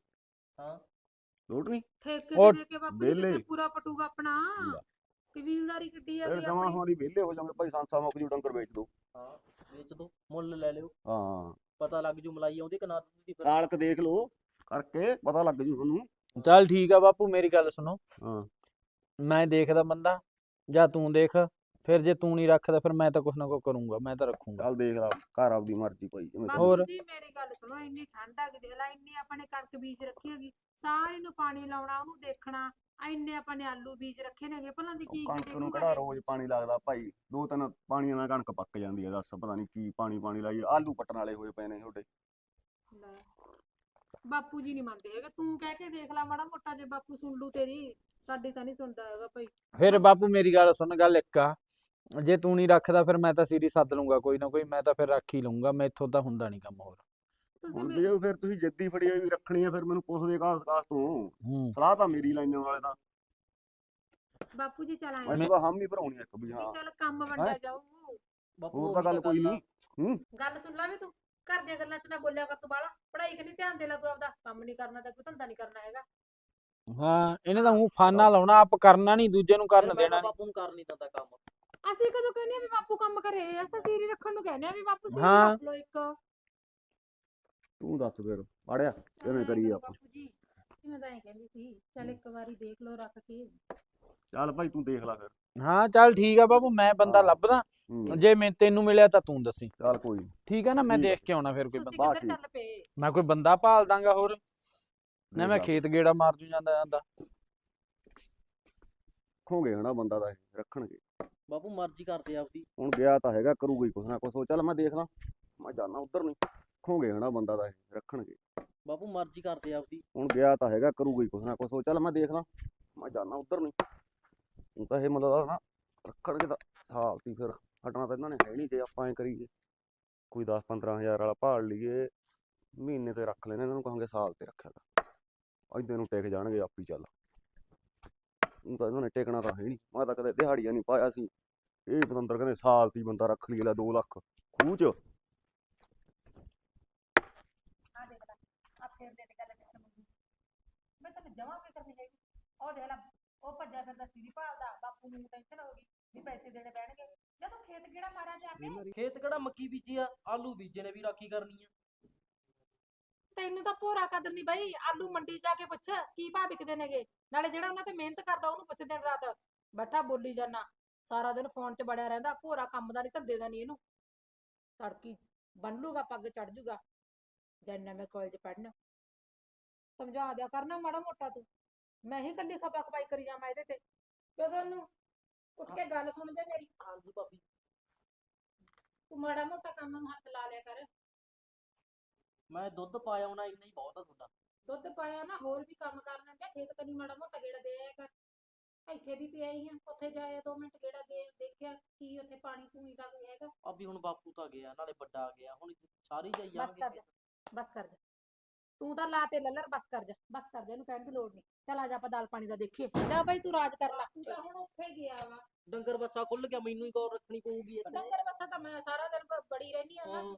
ਹਾਂ। ਲੋਟ ਨਹੀਂ। ਠੇਕੇ ਉਹ ਤੇ ਦੇ ਕੇ ਬਾਪੂ ਜੀ ਵਿਹਲੇ। ਕਿੱਥੇ ਪੂਰਾ ਪਟੂਗਾ ਆਪਣਾ? ਲੈ। ਕਬੀਲਦਾਰੀ ਕਿੱਡੀ ਫਿਰ ਹੈਗੀ ਜਮਾ ਆਪਣੀ? ਹੋਂ ਦੀ ਵਿਹਲੇ ਹੋ ਜਾਵਾਂਗੇ ਭਾਈ ਸੰਸਾ ਮੁੱਕ ਜੂ ਡੰਗਰ ਵੇਚ ਦੋ। ਹਾਂ ਵੇਚ ਦੋ ਮੁੱਲ ਲੈ ਲਿਓ। ਹਾਂ। ਪਤਾ ਲੱਗ ਜੂ ਮਲਾਈ ਆਉਂਦੀ ਕਿ ਨਾ ਤੁਸੀਂ ਫਿਰ। ਕਾਲਕ ਦੇਖ ਲਓ ਕਰਕੇ ਪਤਾ ਲੱਗ ਜੂ ਤੁਹਾਨੂੰ। ਚੱਲ ਠੀਕ ਆ ਬਾਪੂ ਮੇਰੀ ਗੱਲ ਸੁਣੋ। ਹਾਂ। ਮੈਂ ਦੇਖਦਾ ਬੰਦਾ ਜਾਂ ਤੂੰ ਦੇਖ। ਫਿਰ ਜੇ ਤੂੰ ਨਹੀਂ ਰੱਖਦਾ ਫਿਰ ਮੈਂ ਤਾਂ ਕੁਛ ਨਾ ਕੁਛ ਕਰੂੰਗਾ ਮੈਂ ਤਾਂ ਰੱਖੂੰਗਾ ਚੱਲ ਦੇਖ ਲਾ ਘਰ ਆਪਦੀ ਮਰਜ਼ੀ ਭਾਈ ਜਿਵੇਂ ਹੋਰ? ਬਾਪੂ ਜੀ ਮੇਰੀ ਗੱਲ ਸੁਣੋ ਇੰਨੀ ਠੰਡ ਆ ਗਈ ਦੇਖ ਲੈ ਇੰਨੀ ਆਪਾਂ ਨੇ ਕਣਕ ਬੀਜ ਰੱਖੀ ਹੈਗੀ ਸਾਰੀ ਨੂੰ ਪਾਣੀ ਲਾਉਣਾ ਉਹਨੂੰ ਦੇਖਣਾ ਇੰਨੇ ਆਪਾਂ ਨੇ ਆਲੂ ਬੀਜ ਰੱਖੇ ਨੇਗੇ ਭਲਾਂ ਦੀ ਉਹ ਕੀ ਕੀ ਕਣਕ ਨੂੰ ਦੇਖੂਗਾ ਕਿਹੜਾ ਇਹ? ਰੋਜ਼ ਪਾਣੀ ਲੱਗਦਾ ਭਾਈ ਦੋ ਤਿੰਨ ਪਾਣੀਆਂ ਨਾਲ ਕਣਕ ਪੱਕ ਜਾਂਦੀ ਹੈ ਦੱਸ ਪਤਾ ਨਹੀਂ ਕੀ ਪਾਣੀ ਪਾਣੀ ਲਾਈ ਆਲੂ ਪੱਟਣ ਵਾਲੇ ਹੋਏ ਪਏ ਨੇ ਤੁਹਾਡੇ ਲੈ। ਬਾਪੂ ਜੀ ਨਹੀਂ ਮੰਨਦੇ ਹੈਗੇ ਤੂੰ ਕਹਿ ਕੇ ਦੇਖ ਲੈ ਮਾੜਾ ਮੋਟਾ ਜੇ ਬਾਪੂ ਸੁਣ ਲੂ ਤੇਰੀ ਸਾਡੀ ਤਾਂ ਨਹੀਂ ਸੁਣਦਾ ਹੈਗਾ ਭਾਈ ਫਿਰ ਬਾਪੂ ਮੇਰੀ ਗੱਲ ਸੁਣ ਗੱਲ ਇੱਕ ਆ ਜੇ ਤੂੰ ਨਹੀਂ ਰੱਖਦਾ ਫਿਰ ਮੈਂ ਤਾਂ ਸੀਰੀ ਸੱਦ ਲੂੰਗਾ ਕੋਈ ਨਾ ਕੋਈ ਮੈਂ ਤਾਂ ਫਿਰ ਰੱਖ ਹੀ ਲੂੰਗਾ ਮੈਥੋਂ ਤਾਂ ਹੁੰਦਾ ਨਹੀਂ ਕੰਮ ਹੋਰ। ਤੁਸੀਂ ਹੁਣ ਜੇ ਫਿਰ ਤੁਸੀਂ ਜਿੱਦੀ ਫੜੀ ਹੋਈ ਵੀ ਰੱਖਣੀ ਆ ਫਿਰ ਮੈਨੂੰ ਪੁੱਛਦੇ ਕਾਸ ਕਾਸ ਤੋਂ। ਸਲਾਹ ਤਾਂ ਮੇਰੀ ਲਾਈਆਂ ਵਾਲੇ ਤਾਂ। ਬਾਪੂ ਜੀ ਚੱਲ ਆਏ। ਮੈਂ ਤਾਂ ਹਮ ਹੀ ਭਰਾਉਣੀ ਇੱਕ ਵੀ ਵੀ ਹਾਂ ਚੱਲ ਕੰਮ ਵੰਡਿਆ ਜਾਊ। ਹੋਰ ਤਾਂ ਗੱਲ ਕੋਈ ਨਹੀਂ। ਗੱਲ ਸੁਣ ਲੈ ਵੀ ਤੂੰ ਘਰ ਦੀਆਂ ਗੱਲਾਂ 'ਚ ਨਾ ਬੋਲਿਆ ਕਰ ਤੂੰ ਬਾਲਾ ਪੜ੍ਹਾਈ ਕਿ ਨਹੀਂ ਧਿਆਨ ਦੇ ਲਾ ਤੂੰ ਆਪਦਾ। ਕੰਮ ਨਹੀਂ ਕਰਨਾ ਤਾਂ ਕੋਈ ਧੰਦਾ ਨਹੀਂ ਕਰਨਾ ਹੈਗਾ। ਹਾਂ ਇਹਨੇ ਤਾਂ ਉਹ ਫਾਨਾ ਲਾਉਣਾ ਆਪ ਕਰਨਾ ਨਹੀਂ ਦੂਜੇ ਨੂੰ ਕਰਨ ਦੇਣਾ। ਬਾਪੂ ਨੂੰ ਕਰ ਨਹੀਂ ਦਿੰਦਾ ਕੰਮ। ਅਸੀਂ ਕਦੋਂ ਕਹਿੰਦੇ ਆ ਵੀ ਬਾਪੂ ਕੰਮ ਕਰੇ ਅਸੀਂ ਸੀਰੀ ਰੱਖਣ ਨੂੰ ਕਹਿੰਦੇ ਆ ਵੀ ਬਾਪੂ ਸੀਰੀ ਹਾਂ। ਰੱਖ ਲਓ ਇੱਕ ਤੂੰ ਦੱਸ ਫਿਰ ਪੜਿਆ ਕਿਵੇਂ ਕਰੀਏ ਆਪਾਂ ਬਾਪੂ ਜੀ ਮੈਂ ਤਾਂ ਇਹ ਕਹਿੰਦੀ ਸੀ ਚੱਲ ਇੱਕ ਵਾਰੀ ਦੇਖ ਲਓ ਰੱਖ ਕੇ ਚੱਲ ਭਾਈ ਤੂੰ ਦੇਖ ਲੈ ਫਿਰ ਹਾਂ ਚੱਲ ਠੀਕ ਆ ਬਾਪੂ ਮੈਂ ਬੰਦਾ ਹਾਂ। ਲੱਭਦਾ ਹੂੰ, ਜੇ ਮੈਂ ਤੈਨੂੰ ਮਿਲਿਆ ਤਾਂ ਤੂੰ ਦੱਸੀ ਚੱਲ ਕੋਈ ਨੀ। ਠੀਕ ਆ ਨਾ ਮੈਂ ਠੀਕ ਆ। ਦੇਖ ਕੇ ਆਉਣਾ ਫਿਰ ਕੋਈ ਤੁਸੀਂ ਬੰਦਾ ਕਿੱਧਰ। ਚੱਲ ਪਏ ਮੈਂ ਕੋਈ ਬੰਦਾ ਭਾਲ ਦਾਂਗਾ ਹੋਰ ਨਾ ਮੈਂ। ਖੇਤ ਗੇੜਾ ਮਾਰ ਜੂ ਜਾਂਦਾ ਜਾਂਦਾ ਰੱਖੋਗੇ ਹਨਾ ਬੰਦਾ ਦਾ ਇਹ ਰੱਖਣਗੇ ਬਾਪੂ ਮਰਜ਼ੀ ਕਰਦੇ ਆਪਦੀ। ਹੁਣ ਗਿਆ ਤਾਂ ਹੈਗਾ ਕਰੂਗਾ ਹੀ ਕੁਛ ਨਾ ਕੁਛ। ਉਹ ਚੱਲ ਮੈਂ ਦੇਖ ਲਾਂ ਮੈਂ ਜਾਣਾ ਉਧਰ ਨਹੀਂ ਰੱਖੋਗੇ ਹਨਾ ਬੰਦਾ ਦਾ ਇਹ ਰੱਖਣਗੇ। ਬਾਪੂ ਮਰਜ਼ੀ ਕਰਦੇ ਆਪਦੀ। ਹੁਣ ਗਿਆ ਤਾਂ ਹੈਗਾ ਕਰੂਗਾ ਹੀ ਕੁਛ ਨਾ ਕੁਛ। ਉਹ ਚੱਲ ਮੈਂ ਦੇਖ ਲਾਂ ਮੈਂ ਜਾਣਾ ਉਧਰ ਨਹੀਂ ਹੁਣ ਤਾਂ ਇਹ ਮਤਲਬ ਨਾ ਰੱਖਣਗੇ ਤਾਂ ਸਾਲ ਤੀ ਫਿਰ। ਹਟਣਾ ਤਾਂ ਇਹਨਾਂ ਨੇ ਹੈ ਨਹੀਂ ਜੇ ਆਪਾਂ ਐ ਕਰੀਏ। ਕੋਈ 10 15000 ਵਾਲਾ ਭਾਲ ਲਈਏ ਮਹੀਨੇ ਤੇ ਰੱਖ ਲੈਣੇ ਇਹਨਾਂ ਨੂੰ ਕਹਾਂਗੇ ਸਾਲ ਤੇ ਰੱਖਿਆ ਕਰ ਇਦਾਂ ਨੂੰ ਟਿਕ ਜਾਣਗੇ ਆਪੀ ਚੱਲ। ਹੁਣ ਤਾਂ ਇਹਨਾਂ ਨੇ ਟਿਕਣਾ ਤਾਂ ਹੈ ਨਹੀਂ ਮੈਂ ਤਾਂ ਕਦੇ ਦਿਹਾੜੀਆਂ ਨਹੀਂ ਪਾਇਆ ਸੀ। ਇਹ ਪਤੰਦਰ ਕਹਿੰਦੇ ਸਾਲ ਤੀ ਬੰਦਾ ਰੱਖ ਲਈ ਲੈ 2 ਲੱਖ। ਖੂਹ ਚ। ਆ ਦੇਖ ਲੈ ਆ ਫੇਰ ਦੇ ਦੇ ਗੱਲ ਕਿੱਥੇ ਮੁੱਕੀ ਮੈਂ ਤੈਨੂੰ ਜਮਾ ਫਿਕਰ ਨਹੀਂ ਹੈਗੀ। ਉਹ ਦੇਖ ਲੈ ਉਹ ਭੱਜਿਆ ਫਿਰਦਾ ਸੀਰੀ ਭਾਲਦਾ ਬਾਪੂ ਨੂੰ ਟੈਨਸ਼ਨ ਹੋ ਗਈ ਵੀ ਪੈਸੇ ਦੇਣੇ ਪੈਣਗੇ। ਜਦੋਂ ਖੇਤ ਕਿਹੜਾ ਮਾਰਾ ਜਾ ਕੇ? ਖੇਤ ਕਿਹੜਾ ਮੱਕੀ ਬੀਜੀ ਆ ਆਲੂ ਬੀਜੇ ਨੇ ਵੀ ਰਾਖੀ ਕਰਨੀ ਆ। ਤੈਨੂੰ ਤਾਂ ਭੋਰਾ ਕਦਰ ਨਹੀਂ ਬਈ ਆਲੂ ਮੰਡੀ ਜਾ ਕੇ ਪੁੱਛ ਕੀ ਭਾਅ ਵਿਕਦੇ ਨੇਗੇ? ਨਾਲੇ ਜਿਹੜਾ ਉਹਨਾਂ ਤੇ ਮਿਹਨਤ ਕਰਦਾ ਉਹਨੂੰ ਪੁੱਛ ਦਿਨ ਰਾਤ। ਬੈਠਾ ਬੋਲੀ ਜਾਣਾ ਸਾਰਾ ਦਿਨ ਫੋਨ 'ਚ ਬੜਿਆ ਰਹਿੰਦਾ ਭੋਰਾ ਕੰਮ ਦਾ ਨਹੀਂ ਧੰਦੇ ਦਾ ਨਹੀਂ ਇਹਨੂੰ। ਤੜਕੀ ਬੰਨ ਲੂਗਾ ਪੱਗ ਚੜ ਜੂਗਾ ਜਾਨਾ ਮੈਂ ਕਾਲਜ ਪੜਨ ਸਮਝਾ ਦਿਆ ਕਰਨਾ ਮਾੜਾ ਮੋਟਾ ਤੂੰ। ਮੈਂ ਹੀ ਕੱਲੀ ਖਪਾ ਖਪਾਈ ਕਰੀ ਜਾਵਾਂ ਇਹਦੇ ਤੇ। ਕਿਉਂ ਸਾਨੂੰ ਉੱਠ ਕੇ ਗੱਲ ਸੁਣ ਦੇ ਮੇਰੀ। ਹਾਂਜੀ ਭਾਬੀ। ਤੂੰ ਮਾੜਾ ਮੋਟਾ ਕੰਮ ਨੂੰ ਹੱਥ ਲਾ ਲਿਆ ਕਰ। ਮੈਂ ਦੁੱਧ ਪਾ ਆਉਣਾ ਇੰਨਾ ਹੀ ਬਹੁਤ ਆ ਤੁਹਾਡਾ। ਦੁੱਧ ਪਾਇਆ ਨਾ ਹੋਰ ਵੀ ਕੰਮ ਕਰਨਾ ਜਾਂ ਖੇਤ ਕਨੀ ਮਾੜਾ ਮੋਟਾ ਗੇੜਾ ਦੇ ਆਇਆ ਕਰ। ਇੱਥੇ ਵੀ ਪਿਆ ਹੀ ਆ ਉੱਥੇ ਜਾਇਆ ਦੋ ਮਿੰਟ ਗੇੜਾ ਦੇ ਦੇਖਿਆ ਕੀ ਉੱਥੇ ਪਾਣੀ ਪੂਣੀ ਦਾ ਕੋਈ ਹੈਗਾ। ਭਾਬੀ ਹੁਣ ਬਾਪੂ ਤਾਂ ਗਿਆ ਨਾਲੇ ਵੱਡਾ ਆ ਗਿਆ ਹੁਣ ਸਾਰੇ ਜਾਈ ਬਸ ਕਰ ਜਾਣਗੇ ਜਾ ਬਸ ਕਰ ਜਾ। ਤੂੰ ਤਾਂ ਲਾ ਤੇ ਲੱਲਰ ਬਸ ਕਰ ਜਾ ਬਸ ਕਰ ਜਾ ਇਹਨੂੰ ਕਹਿਣ ਦੀ ਲੋੜ ਨਹੀਂ। ਚੱਲ ਆ ਜਾ ਆਪਾਂ ਦਾਲ ਪਾਣੀ ਦਾ ਦੇਖੀਏ। ਜਾ ਬਾਈ ਤੂੰ ਰਾਜ ਕਰ ਲੈ। ਤੂੰ ਤਾਂ ਹੁਣ ਉੱਥੇ ਗਿਆ ਵਾ। ਡੰਗਰ ਬੱਸਾ ਖੁੱਲ ਗਿਆ ਮੈਨੂੰ ਹੀ ਗੌਰ ਰੱਖਣੀ ਪਊਗੀ ਇੱਥੇ। ਡੰਗਰ ਬੱਸਾ ਤਾਂ ਮੈਂ ਸਾਰਾ ਦਿਨ ਬ- ਬੜੀ ਰਹਿਨੀ ਆ 'ਚ